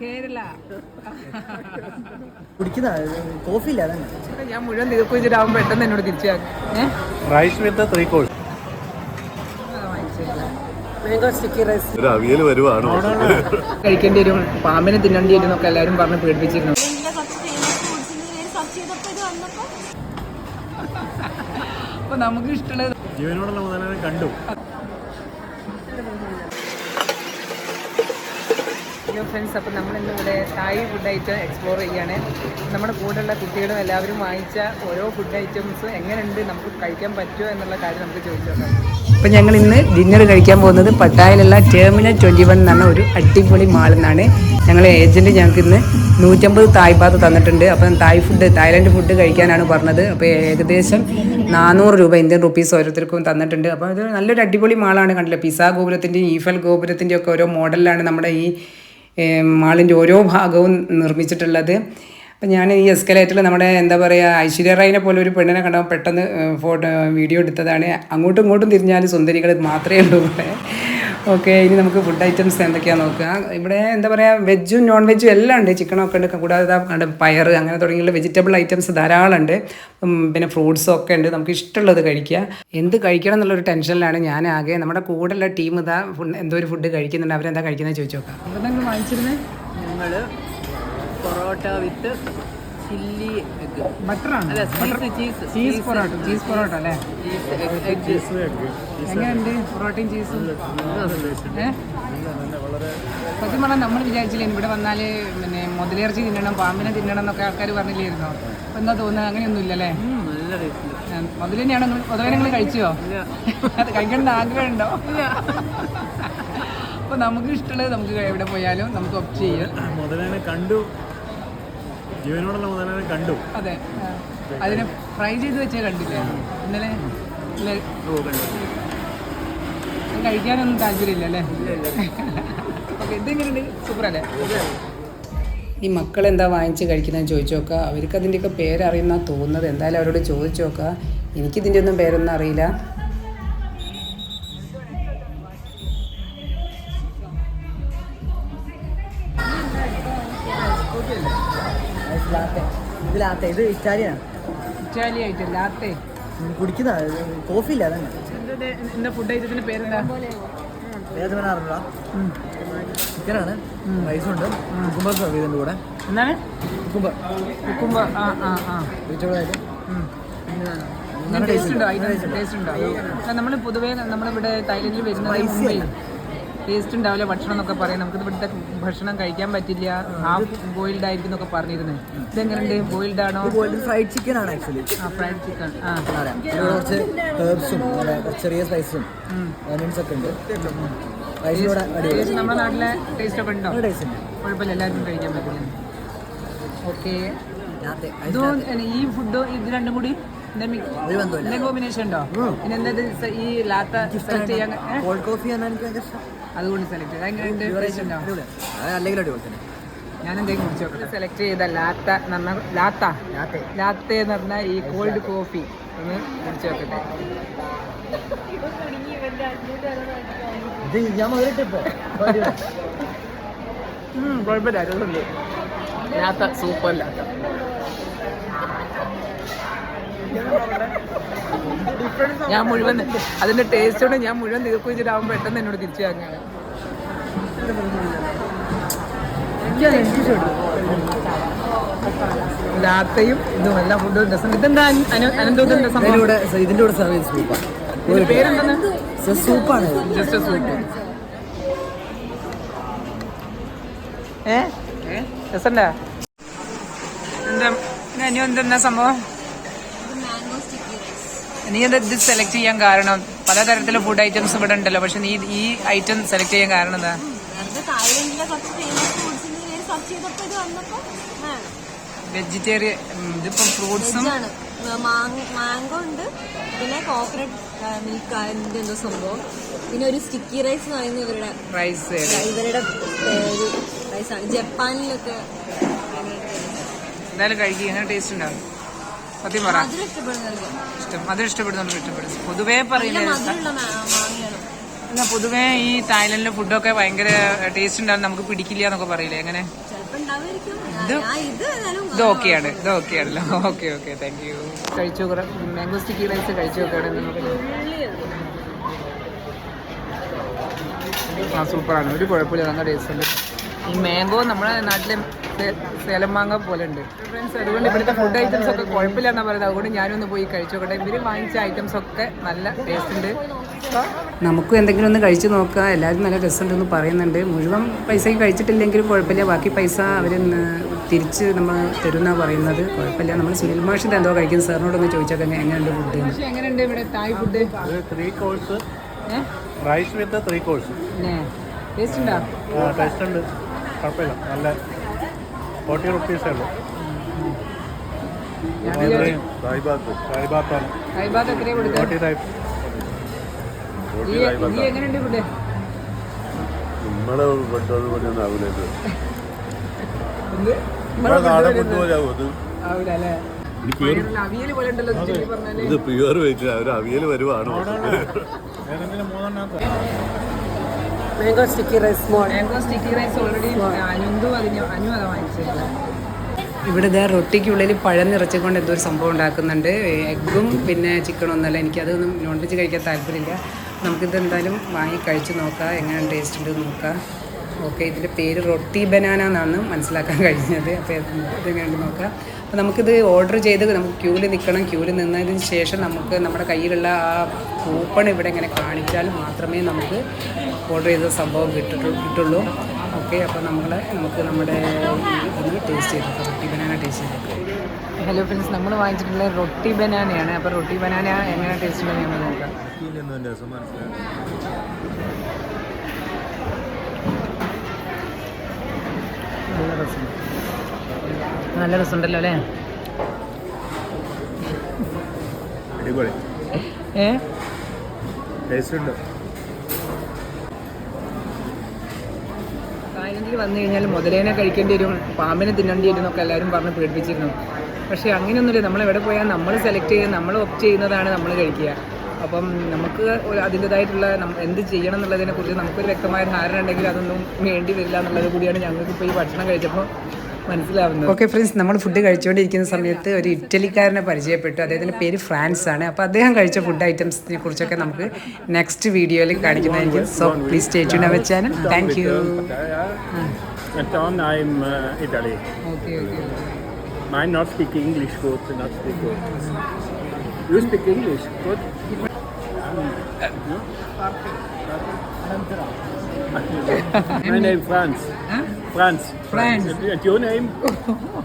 കേരള. കുടിക്കുന്ന കോഫി ഇല്ല ഞാൻ മുഴുവൻ തീർപ്പിച്ചിട്ടാവും പെട്ടെന്ന് എന്നോട് തിരിച്ചു rice with three course avial വരുവാണോ. കഴിക്കേണ്ടി വരും. പാമ്പിനെ തിന്നേണ്ടി വരും എന്നൊക്കെ എല്ലാവരും പറഞ്ഞ് പേടിപ്പിച്ചിരുന്നു. അപ്പൊ നമുക്ക് ഇഷ്ടമുള്ളത് ജീവനോടുള്ള കണ്ടു. ഹലോ ഫ്രണ്ട്സ് അപ്പോൾ നമ്മളിന്നിവിടെ തായ് ഫുഡ് ഐറ്റം എക്സ്പ്ലോർ ചെയ്യാണ് നമ്മുടെ കൂടെയുള്ള കുട്ടികളും എല്ലാവരും വാങ്ങിച്ച ഓരോ ഫുഡ് ഐറ്റംസ് എങ്ങനെയുണ്ട് നമുക്ക് കഴിക്കാൻ പറ്റുമോ എന്നുള്ള കാര്യം നമുക്ക് ചോദിച്ചു നോക്കാം. അപ്പോൾ ഞങ്ങൾ ഇന്ന് ഡിന്നർ കഴിക്കാൻ പോകുന്നത് പട്ടായയിലുള്ള ടെർമിനൽ ട്വന്റി വൺ എന്നാണ് ഒരു അടിപൊളി മാൾ നിന്നാണ് ഞങ്ങൾ ഏജന്റ് ഞങ്ങൾക്ക് ഇന്ന് നൂറ്റമ്പത് തായ് പാത്ത് തന്നിട്ടുണ്ട്. അപ്പം തായ് ഫുഡ് തായ്ലൻഡ് ഫുഡ് കഴിക്കാനാണ് പറഞ്ഞത്. അപ്പോൾ ഏകദേശം നാനൂറ് രൂപ ഇന്ത്യൻ റുപ്പീസ് ഓരോരുത്തർക്കും തന്നിട്ടുണ്ട്. അപ്പോൾ അത് നല്ലൊരു അടിപൊളി മാളാണ് കണ്ടില്ല? പിസ ഗോപുരത്തിന്റെയും ഈഫൽ ഗോപുരത്തിന്റെയും ഒക്കെ ഓരോ മോഡലിലാണ് നമ്മുടെ ഈ മാളിന്റെ ഓരോ ഭാഗവും നിർമ്മിച്ചിട്ടുള്ളത്. അപ്പം ഞാൻ ഈ എസ്കലേറ്ററിൽ നമ്മുടെ എന്താ പറയുക ഐശ്വര്യ റായിനെ പോലെ ഒരു പെണ്ണിനെ കണ്ടപ്പോൾ പെട്ടെന്ന് ഫോട്ടോ വീഡിയോ എടുത്തതാണ്. അങ്ങോട്ടും ഇങ്ങോട്ടും തിരിഞ്ഞാൽ സുന്ദരികൾ മാത്രമേ ഉള്ളൂ ഇവിടെ. ഓക്കെ ഇനി നമുക്ക് ഫുഡ് ഐറ്റംസ് എന്തൊക്കെയാണ് നോക്കുക? ഇവിടെ എന്താ പറയുക വെജും നോൺ വെജും എല്ലാം ഉണ്ട്. ചിക്കനൊക്കെ ഉണ്ട് കൂടാതെ പയർ അങ്ങനെ തുടങ്ങിയുള്ള വെജിറ്റബിൾ ഐറ്റംസ് ധാരാളം ഉണ്ട്. പിന്നെ ഫ്രൂട്ട്സും ഒക്കെ ഉണ്ട്. നമുക്ക് ഇഷ്ടമുള്ളത് കഴിക്കുക. എന്ത് കഴിക്കണം എന്നുള്ളൊരു ടെൻഷനിലാണ് ഞാൻ ആകെ. നമ്മുടെ കൂടെയുള്ള ടീം ഇതാ ഫുഡ് എന്തോ ഒരു ഫുഡ് കഴിക്കുന്നുണ്ട്. അവരെന്താ കഴിക്കുന്നത് ചോദിച്ചു നോക്കാം. വാങ്ങിച്ചിരുന്നേ? വാങ്ങിച്ചിരുന്നത് ഞങ്ങൾ പൊറോട്ട വിത്ത് ചില്ലി എഗ് ബട്ടറാണ്? അല്ല cheese cheese cheese parotta cheese parotta അല്ലേ? എങ്ങനെയുണ്ട് പൊറോട്ടയും ചീസും സത്യം പറഞ്ഞാൽ നമ്മൾ വിചാരിച്ചില്ലേ ഇവിടെ വന്നാൽ പിന്നെ മുതലിറച്ചി തിന്നണം പാമ്പിനെ തിന്നണം എന്നൊക്കെ ആൾക്കാർ പറഞ്ഞില്ലായിരുന്നോ? അപ്പം എന്താ തോന്നുന്നത്? അങ്ങനെയൊന്നും ഇല്ലല്ലേ മുതൽ തന്നെയാണോ മുതലേ നിങ്ങൾ കഴിച്ചോ? അത് കഴിക്കേണ്ട ആഗ്രഹമുണ്ടോ? അപ്പോൾ നമുക്ക് ഇഷ്ടമുള്ളത് നമുക്ക് എവിടെ പോയാലും നമുക്ക് ഒപ്റ്റ് ചെയ്യാം. മുതലാളി കണ്ടു. ജീവനോടുള്ള മുതലാളി കണ്ടു. അതെ. അതിനെ ഫ്രൈ ചെയ്ത് വെച്ചേ കണ്ടില്ലേ? ഇന്നലെ കഴിക്കാനൊന്നും താല്പര്യമില്ല അല്ലേ? ഓക്കെ ഇതെങ്ങനെയുണ്ട്? സൂപ്പർ അല്ലേ ഈ മക്കൾ എന്താ വാങ്ങിച്ച് കഴിക്കുന്നതെന്ന് ചോദിച്ചു നോക്കുക അവർക്ക് അതിന്റെയൊക്കെ പേരറിയുന്ന തോന്നുന്നത് എന്തായാലും അവരോട് ചോദിച്ചു നോക്കുക എനിക്കിതിന്റെ ഒന്നും പേരൊന്നും അറിയില്ല. ലാത്തെ ഇത് ലാത്തെ ഇത് ഇറ്റാലിയാണ് ഇറ്റാലി ആയിട്ട് ലാത്തേ കുടിക്കുന്ന കോഫി ഇല്ല അതന്നെ. എന്താ ഫുഡ് ഐറ്റത്തിന്റെ പേരെന്താ? അറിഞ്ഞ ചിക്കനാണ് റൈസുണ്ട് കുക്കുംബർ സർവ് ചെയ്തിട്ടുണ്ട് കൂടെ എന്താണ്? കുക്കുംബർ കുക്കുമ്പോ ആ ആ ആ. വെജിറ്റബിൾ ആയിട്ട്. ടേസ്റ്റ് ഉണ്ടോ? ടേസ്റ്റ് ഉണ്ടോ. നമ്മൾ പൊതുവേ നമ്മളിവിടെ തായ്ലൻഡിൽ വരുന്നത് മുമ്പേ ടേസ്റ്റ് ഉണ്ടാവില്ല ഭക്ഷണം എന്നൊക്കെ പറയാം. നമുക്ക് ഇവിടുത്തെ ഭക്ഷണം കഴിക്കാൻ പറ്റില്ല. ഹാഫ് ബോയിൽഡ് ആയിരിക്കും എന്നൊക്കെ പറഞ്ഞിരുന്നത് ഇതെങ്ങനെയുണ്ട്? ബോയിൽഡ് ആണോ? ഫ്രൈഡ് ചിക്കൻ ആണ് ആക്ച്വലി ആ ഫ്രൈഡ് ചിക്കൻ ആ. അറിയാം ഇതിൽ കുറച്ച് ഹേർബ്സും ചെറിയ സ്പൈസും ഓണിയൻസ് ഒക്കെ ഉണ്ട്. റൈസിലൂടെ അടിപൊളി. ടേസ്റ്റ് നമ്മുടെ നാട്ടിലെ ടേസ്റ്റ് ഒക്കെ ഉണ്ടോ? നല്ല ടേസ്റ്റ് ഉണ്ട്. കുഴപ്പമില്ല എല്ലാവർക്കും കഴിക്കാൻ പറ്റില്ല. ഓക്കെ ലാത്തെ ഇതും ഈ ഫുഡ് ഇത് രണ്ടും കൂടി കോമ്പിനേഷൻ ഉണ്ടോ? പിന്നെ എന്താ ഈ ലാത്ത സെലക്ട് ചെയ്യാൻ ഏ? കോൾഡ് കോഫി എനിക്ക് ഭയങ്കര ഇഷ്ടം. അതുകൊണ്ട് സെലക്ട് ചെയ്ത് എങ്ങനെയുണ്ട് അല്ലെങ്കിൽ അടിപൊളി തന്നെ. ഞാൻ എന്തെങ്കിലും കുടിച്ചു സെലക്ട് ചെയ്ത ലാത്ത ലാത്ത? ലാത്തെ. എന്ന് പറഞ്ഞാൽ ഈ കോൾഡ് കോഫി ഒന്ന് കുടിച്ചു നോക്കട്ടെ. കുഴപ്പമില്ല. രസമുണ്ട് ലാത്ത സൂപ്പർ ലാത്ത. ഞാൻ മുഴുവൻ അതിന്റെ ടേസ്റ്റ് കൊണ്ട് ഞാൻ മുഴുവൻ തീർക്കും വെച്ചിട്ടാവും പെട്ടെന്ന് എന്നോട് തിരിച്ചു വാങ്ങാണ് ലാത്തയും ഇതും എല്ലാ ഫുഡും രസം. ഇതെന്താ അനു- അനന്തോത്തിന്റെ സംഭവം? ഇതിന്റെ കൂടെ സർവീസ് സൂപ്പാണ് പേരെന്താണ് സൂപ്പാണ് ഇത്. ജസ്റ്റ് സൂപ്പ് ഏ? രസണ്ട? എന്താ എന്തെന്നാ സംഭവം? നീ എന്താ ഇത് സെലക്ട് ചെയ്യാൻ കാരണം? പലതരത്തിലുള്ള ഫുഡ് ഐറ്റംസ് ഇവിടെ ഉണ്ടല്ലോ. പക്ഷെ നീ ഈ ഐറ്റം സെലക്ട് ചെയ്യാൻ കാരണം എന്താ? വെജിറ്റേറിയൻ ഇതിപ്പോ ഫ്രൂട്ട്സും മാംഗോ ഉണ്ട്. പിന്നെ കോക്കനട്ട് മിൽക്ക് അതിന്റെ എന്തോ സംഭവം. പിന്നെ ഒരു സ്റ്റിക്കി റൈസ് എന്ന് പറയുന്ന ഇവരുടെ റൈസ് ഇവരുടെ റൈസാണ് ജപ്പാനിലൊക്കെ എന്തായാലും കഴിക്കുക എങ്ങനെ ടേസ്റ്റ് ഉണ്ടാവും? സത്യം പറ. ഇഷ്ടം മധുരം ഇഷ്ടപ്പെടുന്നുണ്ട് ഇഷ്ടപ്പെടുന്നു പൊതുവേ പറയുന്നത് പൊതുവേ ഈ തായ്ലൻഡിലെ ഫുഡൊക്കെ ഭയങ്കര ടേസ്റ്റ് ഉണ്ടാവും നമുക്ക് പിടിക്കില്ല എന്നൊക്കെ പറയില്ലേ? എങ്ങനെ? ഇത് ഓക്കെയാണ് ഇത് ഓക്കെയാണല്ലോ. ഓക്കെ ഓക്കെ താങ്ക് യു കഴിച്ചു മാംഗോ സ്റ്റിക്കി റൈസ് കഴിച്ചു നോക്കുകയാണ് നമുക്ക്. ആ സൂപ്പറാണ് ഒരു കുഴപ്പമില്ല നല്ല ടേസ്റ്റ് ഉണ്ട്. ഈ മാംഗോ നമ്മുടെ നാട്ടിലെ സേലം മാങ്ങ പോലെ ഉണ്ട് ഫ്രണ്ട്സ് അതുകൊണ്ട് ഇവിടുത്തെ ഫുഡ് ഐറ്റംസ് ഒക്കെ കുഴപ്പമില്ല എന്നാ പറയുന്നത്. അതുകൊണ്ട് ഞാനൊന്ന് പോയി കഴിച്ചു നോക്കട്ടെ. ഇവർ വാങ്ങിച്ച ഐറ്റംസ് ഒക്കെ നല്ല ടേസ്റ്റ് ഉണ്ട്. നമുക്കും എന്തെങ്കിലും ഒന്ന് കഴിച്ചു നോക്കുക എല്ലാവരും നല്ല രസമുണ്ടെന്ന് പറയുന്നുണ്ട്. മുഴുവൻ പൈസയ്ക്ക് കഴിച്ചിട്ടില്ലെങ്കിലും കുഴപ്പമില്ല. ബാക്കി പൈസ അവർ തിരിച്ച് നമ്മൾ തരുന്ന പറയുന്നത്. കുഴപ്പമില്ല. നമ്മൾ സുനിൽ മാഷിത് എന്തോ കഴിക്കുന്ന. സാറിനോടൊന്ന് ചോദിച്ചൊക്കെ എങ്ങനെയുണ്ട് ഫുഡ് എങ്ങനെയുണ്ട് ഇവിടെ Thai food three course rice with three course taste ഉണ്ടോ? ടേസ്റ്റ് ഉണ്ട്. കുഴപ്പമില്ല. നല്ല ഫോർട്ടി റുപ്പീസേ ഉള്ളൂ. നമ്മളെ ആവില്ല ഇത് പ്യുവർ വെയിറ്റ് അവർ അവിയൽ വരുവാണ്. ഏതെങ്കിലും മൂന്നെണ്ണത്തെ. Mango sticky rice mango sticky rice already അനുന്തു അതിന് അനു അതാ വാങ്ങിച്ചത് ഇവിടെ ഇതേ റൊട്ടിക്കുള്ളിൽ പഴം നിറച്ചുകൊണ്ട് എന്തോ ഒരു സംഭവം ഉണ്ടാക്കുന്നുണ്ട്. എഗ്ഗും പിന്നെ ചിക്കനും ഒന്നല്ല എനിക്കതൊന്നും നോൺ വെജ് കഴിക്കാൻ താല്പര്യമില്ല. നമുക്കിത് എന്തായാലും വാങ്ങി കഴിച്ച് നോക്കാം. എങ്ങനെ ടേസ്റ്റ് ഉണ്ട് നോക്കാം. ഓക്കെ ഇതിന്റെ പേര് റൊട്ടി ബനാന എന്നാണ് മനസ്സിലാക്കാൻ കഴിഞ്ഞത്. അപ്പോൾ ഇതെങ്ങനെയുണ്ട് നോക്കാം. അപ്പോൾ നമുക്കിത് ഓർഡർ ചെയ്ത് നമുക്ക് ക്യൂവിൽ നിൽക്കണം. ക്യൂവിൽ നിന്നതിന് ശേഷം നമുക്ക് നമ്മുടെ കയ്യിലുള്ള ആ കൂപ്പൺ ഇവിടെ ഇങ്ങനെ കാണിച്ചാൽ മാത്രമേ നമുക്ക് ഓർഡർ ചെയ്ത സംഭവം കിട്ടിട്ടു കിട്ടുള്ളൂ. ഓക്കെ അപ്പോൾ നമ്മൾ നമുക്ക് നമ്മുടെ ഒന്ന് ടേസ്റ്റ് ചെയ്തെടുക്കാം റൊട്ടി ബനാന ടേസ്റ്റ് ചെയ്തെടുക്കാം ഹലോ ഫ്രണ്ട്സ് നമ്മൾ വാങ്ങിച്ചിട്ടുള്ള റൊട്ടി ബനാനയാണ്. അപ്പോൾ റൊട്ടി ബനാന എങ്ങനെ ടേസ്റ്റ് ഉണ്ടെന്ന് നമ്മൾ നോക്കാം. നല്ല രസം. നല്ല രസമുണ്ടല്ലോ അല്ലേ? അടിപൊളി. ഏ? ടേസ്റ്റ് ഉണ്ട്? തായ്ലൻഡിൽ വന്നു കഴിഞ്ഞാൽ മുതലേനെ കഴിക്കേണ്ടി വരും പാമ്പിനെ തിന്നേണ്ടി വരും എന്നൊക്കെ എല്ലാവരും പറഞ്ഞ് പേടിപ്പിച്ചിരുന്നു. പക്ഷേ അങ്ങനെയൊന്നുമില്ല. നമ്മൾ എവിടെ പോയാൽ നമ്മൾ സെലക്ട് ചെയ്ത് നമ്മൾ ഒപ്റ്റ് ചെയ്യുന്നതാണ് നമ്മൾ കഴിക്കുക. അപ്പം നമുക്ക് അതിന്റെതായിട്ടുള്ള എന്ത് ചെയ്യണം എന്നുള്ളതിനെക്കുറിച്ച് നമുക്കൊരു വ്യക്തമായ ധാരണ ഉണ്ടെങ്കിൽ അതൊന്നും വേണ്ടി വരില്ല എന്നുള്ളത് കൂടിയാണ് ഞങ്ങൾക്ക് ഇപ്പോൾ ഈ ഭക്ഷണം കഴിച്ചപ്പോൾ മനസ്സിലാവുന്നത് ഓക്കെ ഫ്രണ്ട്സ് നമ്മൾ ഫുഡ് കഴിച്ചുകൊണ്ടിരിക്കുന്ന സമയത്ത് ഒരു ഇറ്റലിക്കാരനെ പരിചയപ്പെട്ടു അദ്ദേഹത്തിന്റെ പേര് ഫ്രാൻസ് ആണ് അപ്പോൾ അദ്ദേഹം കഴിച്ച ഫുഡ് ഐറ്റംസിനെ കുറിച്ചൊക്കെ നമുക്ക് നെക്സ്റ്റ് വീഡിയോയിൽ കാണിക്കുന്നതായിരിക്കും so please stay tune our channel thank you And Tom, I'm Italy. Okay okay Mine not speak English good, not speak good. You speak English good? My name Franz. Huh? Franz. Franz. And your name?